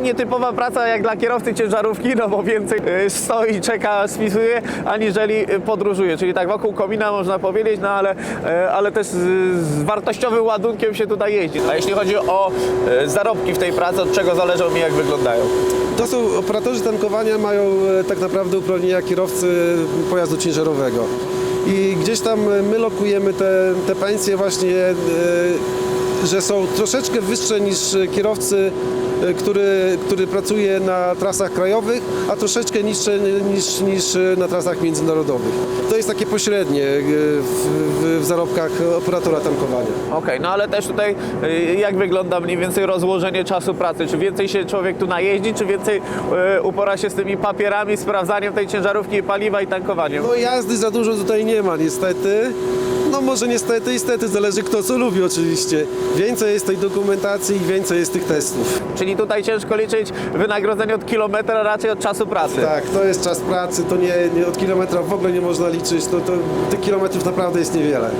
Nietypowa praca jak dla kierowcy ciężarówki, no bo więcej y, stoi, czeka, spisuje, aniżeli y, podróżuje. Czyli tak wokół komina można powiedzieć, no ale, y, ale też z, wartościowym ładunkiem się tutaj jeździ. A jeśli chodzi o zarobki w tej pracy, od czego zależą i jak wyglądają? To są operatorzy tankowania, mają e, tak naprawdę uprawnienia kierowcy pojazdu ciężarowego. I gdzieś tam e, my lokujemy te, te pensje właśnie, e, że są troszeczkę wyższe niż kierowcy, e, który, który pracuje na trasach krajowych, a troszeczkę niższe niż, niż na trasach międzynarodowych. To jest takie pośrednie e, w, w, w zarobkach operatora tankowania. Okej, no ale też tutaj jak wygląda mniej więcej rozłożenie czasu pracy? Czy więcej się człowiek tu najeździ, czy więcej upora się z tymi papierami, sprawdzaniem tej ciężarówki, paliwa i tankowaniem? No jazdy za dużo tutaj nie ma niestety. No może niestety, niestety, zależy kto co lubi oczywiście. Więcej jest tej dokumentacji i więcej jest tych testów. Czyli tutaj ciężko liczyć wynagrodzenie od kilometra, raczej od czasu pracy. Tak, to jest czas pracy, to nie, nie od kilometra w ogóle nie można liczyć, to, to tych kilometrów naprawdę jest niewiele.